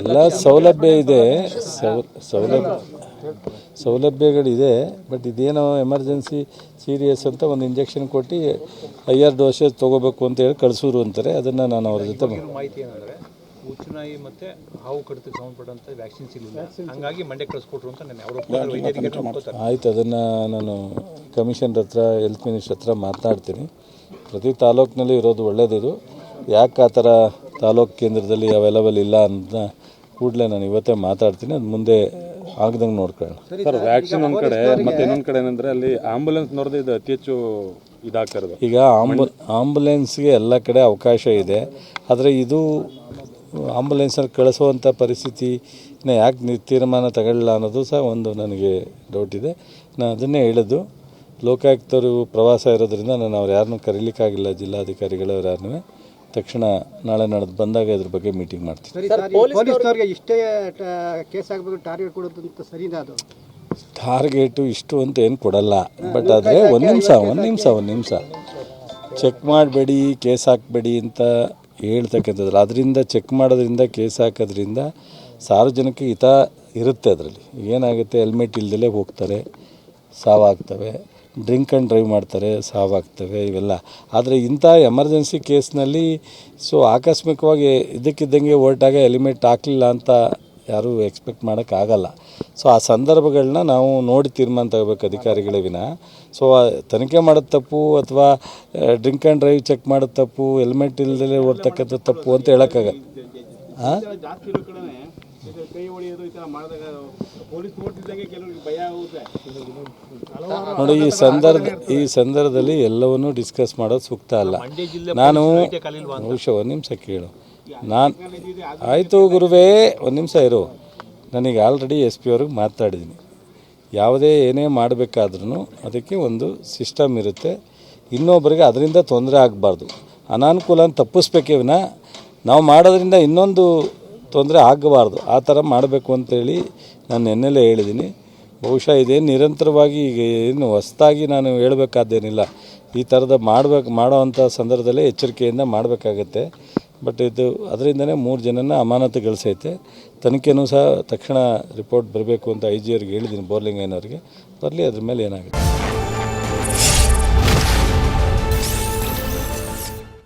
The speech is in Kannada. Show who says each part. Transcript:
Speaker 1: ಎಲ್ಲ ಸೌಲಭ್ಯ ಇದೆ. ಸೌ- ಸೌಲಭ್ಯ ಸೌಲಭ್ಯಗಳಿದೆ ಬಟ್ ಇದೇನೋ ಎಮರ್ಜೆನ್ಸಿ ಸೀರಿಯಸ್ ಅಂತ ಒಂದು ಇಂಜೆಕ್ಷನ್ ಕೊಟ್ಟು ಐಆರ್ ಡೋಸೇಜ್ ತೊಗೋಬೇಕು ಅಂತ ಹೇಳಿ ಕಳಿಸೋರು ಅಂತಾರೆ. ಅದನ್ನು ನಾನು ಅವ್ರ ಜೊತೆ
Speaker 2: ಮಾಹಿತಿ ಏನಂದ್ರೆ ಮತ್ತೆ ಹಾವು ಕಡಿತಕ್ಕೆ ಇಲ್ಲ ಹಾಗಾಗಿ ಮಂಡ್ಯ ಕಳಿಸ್ಕೊಟ್ರು ಅಂತ ನಾನು
Speaker 1: ಆಯ್ತು. ಅದನ್ನು ನಾನು ಕಮಿಷನ್ ಹತ್ರ ಹೆಲ್ತ್ ಮಿನಿಸ್ಟರ್ ಹತ್ರ ಮಾತನಾಡ್ತೀನಿ ಪ್ರತಿ ತಾಲೂಕಿನಲ್ಲಿ ಇರೋದು ಒಳ್ಳೆಯದಿದು ಯಾಕೆ ಆ ಥರ ತಾಲೂಕು ಕೇಂದ್ರದಲ್ಲಿ ಅವೈಲಬಲ್ ಇಲ್ಲ ಅಂತ ಕೂಡಲೇ ನಾನು ಇವತ್ತೇ ಮಾತಾಡ್ತೀನಿ. ಅದು ಮುಂದೆ ಆಗ್ದಂಗೆ ನೋಡ್ಕೊಳ್ಳೋಣ.
Speaker 3: ಸರ್ ವ್ಯಾಕ್ಸಿನ್ ಒಂದು ಕಡೆ ಮತ್ತೆ ಇನ್ನೊಂದು ಕಡೆ ಏನಂದ್ರೆ ಅಲ್ಲಿ ಆಂಬುಲೆನ್ಸ್ ನೋಡಿದ್ರೆ ಇದು ಅತಿ ಹೆಚ್ಚು ಇದಾಗ್ತಾ ಇರೋದು
Speaker 1: ಈಗ ಆಂಬು ಆಂಬುಲೆನ್ಸ್ಗೆ ಎಲ್ಲ ಕಡೆ ಅವಕಾಶ ಇದೆ. ಆದರೆ ಇದು ಆಂಬುಲೆನ್ಸಲ್ಲಿ ಕಳಿಸುವಂಥ ಪರಿಸ್ಥಿತಿನ ಯಾಕೆ ತೀರ್ಮಾನ ತಗೊಳ್ಳಲ್ಲ ಅನ್ನೋದು ಸಹ ಒಂದು ನನಗೆ ಡೌಟ್ ಇದೆ. ನಾನು ಅದನ್ನೇ ಹೇಳಿದ್ದು ಲೋಕಾಯುಕ್ತರು ಪ್ರವಾಸ ಇರೋದ್ರಿಂದ ನಾನು ಅವ್ರು ಯಾರನ್ನೂ ಕರೀಲಿಕ್ಕಾಗಿಲ್ಲ ಜಿಲ್ಲಾಧಿಕಾರಿಗಳು ಅವ್ರು ಯಾರನ್ನೂ ತಕ್ಷಣ ನಾಳೆ ನಡೆದು ಬಂದಾಗ ಇದ್ರ ಬಗ್ಗೆ ಮೀಟಿಂಗ್
Speaker 4: ಮಾಡ್ತೀವಿ ಪೊಲೀಸ್ನವ್ರಿಗೆ ಇಷ್ಟೇ ಕೇಸ್ ಆಗಬೇಕು ಟಾರ್ಗೆಟ್ ಕೊಡೋದಂತ ಸರಿನಾ ಅದು?
Speaker 1: ಟಾರ್ಗೆಟು ಇಷ್ಟು ಅಂತ ಏನು ಕೊಡಲ್ಲ. ಬಟ್ ಆದರೆ ಒಂದು ನಿಮಿಷ ಒಂದು ನಿಮಿಷ ಒಂದು ನಿಮಿಷ. ಚೆಕ್ ಮಾಡಬೇಡಿ ಕೇಸ್ ಹಾಕಬೇಡಿ ಅಂತ ಹೇಳ್ತಕ್ಕಂಥದ್ದು ಅದರಿಂದ ಚೆಕ್ ಮಾಡೋದ್ರಿಂದ ಕೇಸ್ ಹಾಕೋದ್ರಿಂದ ಸಾರ್ವಜನಿಕ ಹಿತ ಇರುತ್ತೆ ಅದರಲ್ಲಿ. ಏನಾಗುತ್ತೆ ಹೆಲ್ಮೆಟ್ ಇಲ್ದಲೇ ಹೋಗ್ತಾರೆ ಸಾವಾಗ್ತವೆ. ಡ್ರಿಂಕ್ ಆ್ಯಂಡ್ ಡ್ರೈವ್ ಮಾಡ್ತಾರೆ, ಸಾವಾಗ್ತವೆ ಇವೆಲ್ಲ. ಆದರೆ ಇಂಥ ಎಮರ್ಜೆನ್ಸಿ ಕೇಸ್ನಲ್ಲಿ ಸೊ ಆಕಸ್ಮಿಕವಾಗಿ ಇದ್ದಕ್ಕಿದ್ದಂಗೆ ಹೊರಟಾಗ ಹೆಲ್ಮೆಟ್ ಹಾಕಲಿಲ್ಲ ಅಂತ ಯಾರೂ ಎಕ್ಸ್ಪೆಕ್ಟ್ ಮಾಡೋಕ್ಕಾಗಲ್ಲ. ಸೊ ಆ ಸಂದರ್ಭಗಳನ್ನ ನಾವು ನೋಡಿ ತೀರ್ಮಾನ ತಗೋಬೇಕು ಅಧಿಕಾರಿಗಳ ವಿನ. ಸೊ ತನಿಖೆ ಮಾಡೋದು ತಪ್ಪು ಅಥವಾ ಡ್ರಿಂಕ್ ಆ್ಯಂಡ್ ಡ್ರೈವ್ ಚೆಕ್ ಮಾಡೋದು ತಪ್ಪು ಹೆಲ್ಮೆಟ್ ಇಲ್ಲದೆ ಓಡ್ತಕ್ಕಂಥ ತಪ್ಪು ಅಂತ ಹೇಳೋಕ್ಕಾಗಲ್ಲ. ಹಾಂ
Speaker 4: ಕೈ ಹೊಡೆಯೋದು ಈ ಥರ ಮಾಡಿದಾಗ ಪೊಲೀಸ್ ನೋಡ್ತಿದ್ದಂಗೆ ಕೆಲವರಿಗೆ ಭಯ ಆಗುತ್ತೆ.
Speaker 1: ನೋಡಿ ಈ ಸಂದರ್ಭ ಈ ಸಂದರ್ಭದಲ್ಲಿ ಎಲ್ಲವನ್ನೂ ಡಿಸ್ಕಸ್ ಮಾಡೋದು ಸೂಕ್ತ ಅಲ್ಲ. ನಾನು ಬಹುಶಃ ಒಂದು ನಿಮಿಷ ಕೇಳು. ನಾನು ಆಯಿತು ಗುರುವೇ ಒಂದು ನಿಮಿಷ ಇರು. ನನಗೆ ಆಲ್ರೆಡಿ ಎಸ್ ಪಿ ಅವ್ರಿಗೆ ಮಾತಾಡಿದ್ದೀನಿ. ಯಾವುದೇ ಏನೇ ಮಾಡಬೇಕಾದ್ರೂ ಅದಕ್ಕೆ ಒಂದು ಸಿಸ್ಟಮ್ ಇರುತ್ತೆ. ಇನ್ನೊಬ್ಬರಿಗೆ ಅದರಿಂದ ತೊಂದರೆ ಆಗಬಾರ್ದು. ಅನಾನುಕೂಲನ ತಪ್ಪಿಸ್ಬೇಕೇವಿನ ನಾವು ಮಾಡೋದ್ರಿಂದ ಇನ್ನೊಂದು ತೊಂದರೆ ಆಗಬಾರ್ದು. ಆ ಥರ ಮಾಡಬೇಕು ಅಂತೇಳಿ ನಾನು ನೆನ್ನೆಲ್ಲೇ ಹೇಳಿದ್ದೀನಿ. ಬಹುಶಃ ಇದೇನು ನಿರಂತರವಾಗಿ ಈಗ ಏನು ಹೊಸ್ದಾಗಿ ನಾನು ಹೇಳಬೇಕಾದ್ದೇನಿಲ್ಲ. ಈ ಥರದ ಮಾಡಬೇಕು ಮಾಡೋವಂಥ ಸಂದರ್ಭದಲ್ಲೇ ಎಚ್ಚರಿಕೆಯಿಂದ ಮಾಡಬೇಕಾಗತ್ತೆ. ಬಟ್ ಇದು ಅದರಿಂದನೇ ಮೂರು ಜನನ ಅಮಾನತುಗೊಳಿಸೈತೆ ತನಿಖೆನೂ ಸಹ ತಕ್ಷಣ ರಿಪೋರ್ಟ್ ಬರಬೇಕು ಅಂತ ಐ ಜಿ ಅವ್ರಿಗೆ ಹೇಳಿದ್ದೀನಿ, ಬೋರ್ಲಿಂಗಯ್ಯನವ್ರಿಗೆ. ಬರಲಿ, ಅದ್ರ ಮೇಲೆ ಏನಾಗುತ್ತೆ?